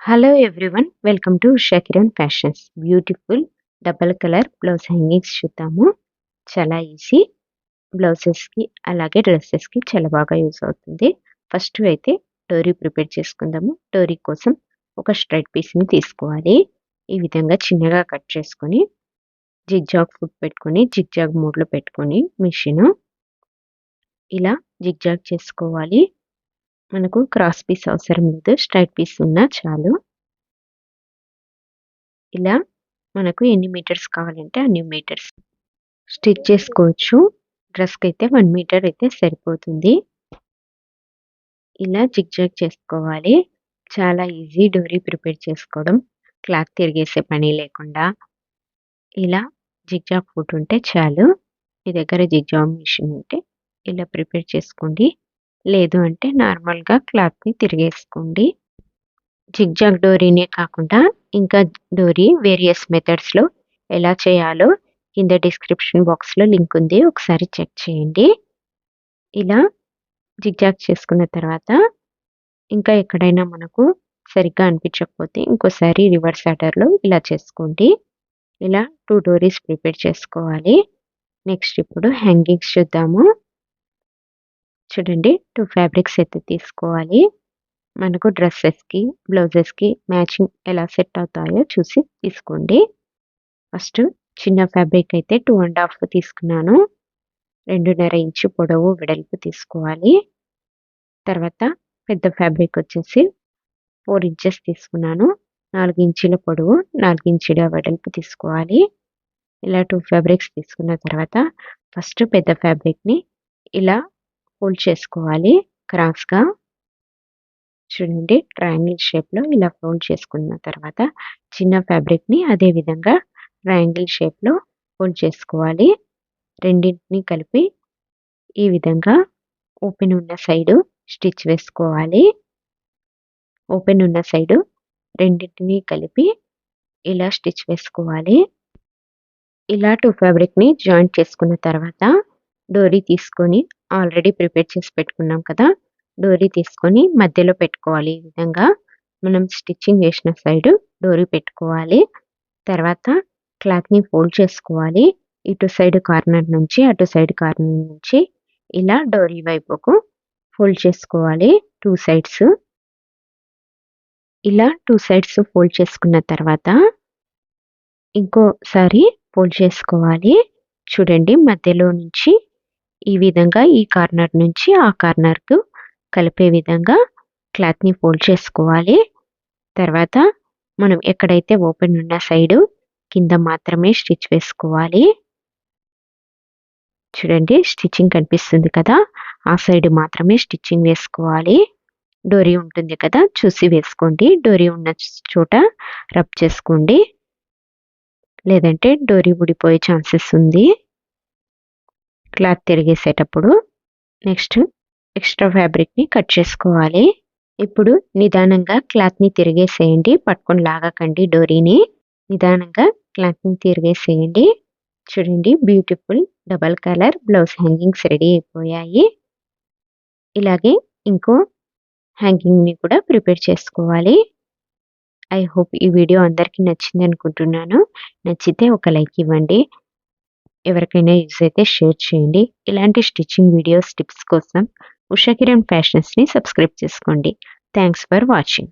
Hello everyone welcome to షకిరన్ fashions beautiful double colour blouse hangings చూద్దాము. చాలా easy బ్లౌజెస్కి అలాగే డ్రెస్సెస్కి చాలా బాగా యూస్ అవుతుంది. ఫస్ట్ అయితే డోరీ ప్రిపేర్ చేసుకుందాము. డోరీ కోసం ఒక స్ట్రైట్ పీస్ని తీసుకోవాలి. ఈ విధంగా చిన్నగా కట్ చేసుకొని జిగ్జాగ్ ఫుట్ పెట్టుకొని జిగ్జాగ్ మూడ్లో పెట్టుకొని మిషన్ ఇలా జిగ్జాగ్ చేసుకోవాలి. మనకు క్రాస్ పీస్ అవసరం లేదు. స్ట్రైట్ పీస్ ఉన్నా చాలు. ఇలా మనకు ఎన్ని మీటర్స్ కావాలంటే అన్ని మీటర్స్ స్టిచ్ చేసుకోవచ్చు. డ్రెస్కి అయితే వన్ మీటర్ అయితే సరిపోతుంది. ఇలా జిగ్జాగ్ చేసుకోవాలి. చాలా ఈజీ డోరీ ప్రిపేర్ చేసుకోవడం. క్లాత్ తిరిగేసే పని లేకుండా. ఇలా జిగ్జాగ్ ఫుట్ ఉంటే చాలు. మీ దగ్గర జిగ్జాగ్ మిషన్ ఉంటే ఇలా ప్రిపేర్ చేసుకోండి. లేదు అంటే నార్మల్గా క్లాత్ని తిరిగేసుకోండి. జిగ్జాగ్ డోరీనే కాకుండా ఇంకా డోరీ వేరియస్ మెథడ్స్లో ఎలా చేయాలో కింద డిస్క్రిప్షన్ బాక్స్లో లింక్ ఉంది ఒకసారి చెక్ చేయండి. ఇలా జిగ్జాగ్ చేసుకున్న తర్వాత ఇంకా ఎక్కడైనా మనకు సరిగ్గా అనిపించకపోతే ఇంకోసారి రివర్స్ ఆర్డర్లో ఇలా చేసుకోండి. ఇలా టూ డోరీస్ ప్రిపేర్ చేసుకోవాలి. నెక్స్ట్ ఇప్పుడు హ్యాంగింగ్స్ చూద్దాము. చూడండి. టూ ఫ్యాబ్రిక్స్ అయితే తీసుకోవాలి. మనకు డ్రెస్సెస్కి బ్లౌజెస్కి మ్యాచింగ్ ఎలా సెట్ అవుతాయో చూసి తీసుకోండి. ఫస్ట్ చిన్న ఫ్యాబ్రిక్ అయితే టూ అండ్ హాఫ్ తీసుకున్నాను. రెండున్నర ఇంచు పొడవు వెడల్పు తీసుకోవాలి. తర్వాత పెద్ద ఫ్యాబ్రిక్ వచ్చేసి ఫోర్ ఇంచెస్ తీసుకున్నాను. నాలుగు ఇంచుల పొడవు నాలుగు ఇంచుల వెడల్పు తీసుకోవాలి. ఇలా టూ ఫ్యాబ్రిక్స్ తీసుకున్న తర్వాత ఫస్ట్ పెద్ద ఫ్యాబ్రిక్ని ఇలా ఫోల్డ్ చేసుకోవాలి. క్రాస్గా చూడండి ట్రయాంగిల్ షేప్లో ఇలా ఫోల్డ్ చేసుకున్న తర్వాత చిన్న ఫ్యాబ్రిక్ని అదే విధంగా ట్రయాంగిల్ షేప్లో ఫోల్డ్ చేసుకోవాలి. రెండింటిని కలిపి ఈ విధంగా ఓపెన్ ఉన్న సైడు స్టిచ్ వేసుకోవాలి. ఓపెన్ ఉన్న సైడు రెండింటిని కలిపి ఇలా స్టిచ్ వేసుకోవాలి. ఇలా టూ ఫ్యాబ్రిక్ని జాయింట్ చేసుకున్న తర్వాత డోరీ తీసుకొని ఆల్రెడీ ప్రిపేర్ చేసి పెట్టుకున్నాం కదా డోరీ తీసుకొని మధ్యలో పెట్టుకోవాలి. ఈ విధంగా మనం స్టిచ్చింగ్ చేసిన సైడ్ డోరీ పెట్టుకోవాలి. తర్వాత క్లాత్ని ఫోల్డ్ చేసుకోవాలి. ఇటు సైడ్ కార్నర్ నుంచి అటు సైడ్ కార్నర్ నుంచి ఇలా డోరీ వైపుకు ఫోల్డ్ చేసుకోవాలి. Two sides. ఇలా టూ సైడ్స్ ఫోల్డ్ చేసుకున్న తర్వాత ఇంకోసారి ఫోల్డ్ చేసుకోవాలి. చూడండి మధ్యలో నుంచి ఈ విధంగా ఈ కార్నర్ నుంచి ఆ కార్నర్కు కలిపే విధంగా క్లాత్ని ఫోల్డ్ చేసుకోవాలి. తర్వాత మనం ఎక్కడైతే ఓపెన్ ఉన్న సైడు కింద మాత్రమే స్టిచ్ వేసుకోవాలి. చూడండి స్టిచ్చింగ్ కనిపిస్తుంది కదా. ఆ సైడ్ మాత్రమే స్టిచ్చింగ్ వేసుకోవాలి. డోరీ ఉంటుంది కదా చూసి వేసుకోండి. డోరీ ఉన్న చోట రబ్ చేసుకోండి. లేదంటే డోరీ ఊడిపోయే ఛాన్సెస్ ఉంది. క్లాత్ తిరిగేసేటప్పుడు నెక్స్ట్ ఎక్స్ట్రా ఫ్యాబ్రిక్ని కట్ చేసుకోవాలి. ఇప్పుడు నిదానంగా క్లాత్ని తిరిగేసేయండి. పట్టుకొని లాగకండి డోరీని. నిదానంగా క్లాత్ని తిరిగేసేయండి. చూడండి beautiful double colour blouse hangings ready అయిపోయాయి. ఇలాగే ఇంకో హ్యాంగింగ్ని కూడా ప్రిపేర్ చేసుకోవాలి. ఐ హోప్ ఈ వీడియో అందరికీ నచ్చింది అనుకుంటున్నాను. నచ్చితే ఒక లైక్ ఇవ్వండి. ఎవరికైనా యూజ్ అయితే షేర్ చేయండి. ఇలాంటి స్టిచ్చింగ్ వీడియోస్ టిప్స్ కోసం ఉషా కిరణ్ ఫ్యాషన్స్ని సబ్స్క్రైబ్ చేసుకోండి. Thanks for watching.